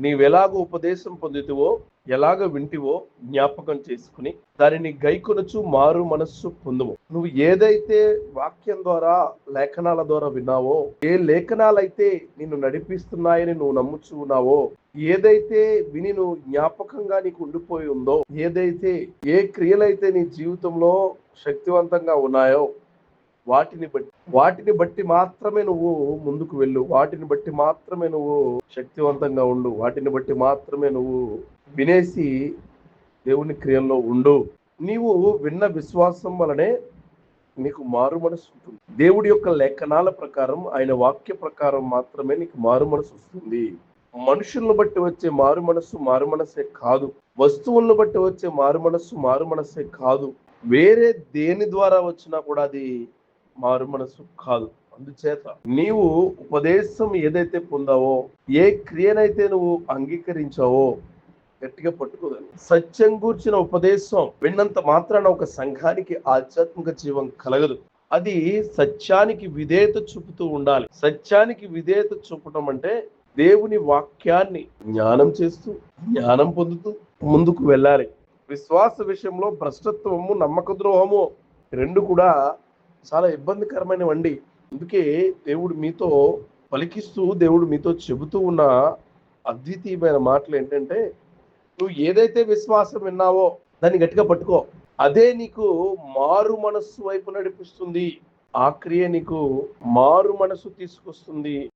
నీవెలాగ ఉపదేశం పొందితివో ఎలాగ వింటివో జ్ఞాపకం చేసుకుని దానిని గైకొనచు మారు మనస్సు పొందువు నువ్వు ఏదైతే వాక్యం ద్వారా లేఖనాల ద్వారా విన్నావో ఏ లేఖనాలైతే నిన్ను నడిపిస్తున్నాయని నువ్వు నమ్ముచూ ఉన్నావో ఏదైతే విని నువ్వు జ్ఞాపకంగా నీకు ఉండిపోయి ఉందో ఏదైతే ఏ క్రియలైతే నీ జీవితంలో శక్తివంతంగా ఉన్నాయో వాటిని బట్టి వాటిని బట్టి మాత్రమే నువ్వు ముందుకు వెళ్ళు. వాటిని బట్టి మాత్రమే నువ్వు శక్తివంతంగా ఉండు. వాటిని బట్టి మాత్రమే నువ్వు వినేసి దేవుని క్రియల్లో ఉండు. నీవు విన్న విశ్వాసం వలనే నీకు మారు మనసు ఉంటుంది. దేవుడి యొక్క లేఖనాల ప్రకారం ఆయన వాక్య ప్రకారం మాత్రమే నీకు మారు మనసు వస్తుంది. మనుషులను బట్టి వచ్చే మారు మనస్సు మారు మనసే కాదు. వస్తువులను బట్టి వచ్చే మారు మనస్సు మారు మనసే కాదు. వేరే దేని ద్వారా వచ్చినా కూడా అది మారు మనసు కాదు. అందుచేత నీవు ఉపదేశం ఏదైతే పొందావో ఏ క్రియనైతే నువ్వు అంగీకరించావో గట్టిగా పట్టుకోదాన్ని సత్యం గూర్చిన ఉపదేశం విన్నంత మాత్రాన ఒక సంఘానికి ఆధ్యాత్మిక జీవం కలగదు. అది సత్యానికి విధేయత చూపుతూ ఉండాలి. సత్యానికి విధేయత చూపటం అంటే దేవుని వాక్యాన్ని జ్ఞానం చేస్తూ జ్ఞానం పొందుతూ ముందుకు వెళ్ళాలి. విశ్వాస విషయంలో భ్రష్టత్వము నమ్మక ద్రోహము రెండు కూడా చాలా ఇబ్బందికరమైన వండి. అందుకే దేవుడు మీతో పలికిస్తూ దేవుడు మీతో చెబుతూ ఉన్న అద్వితీయమైన మాటలు ఏంటంటే నువ్వు ఏదైతే విశ్వాసం విన్నావో దాన్ని గట్టిగా పట్టుకో. అదే నీకు మారు మనస్సు వైపు నడిపిస్తుంది. ఆ క్రియ నీకు మారు మనసు తీసుకొస్తుంది.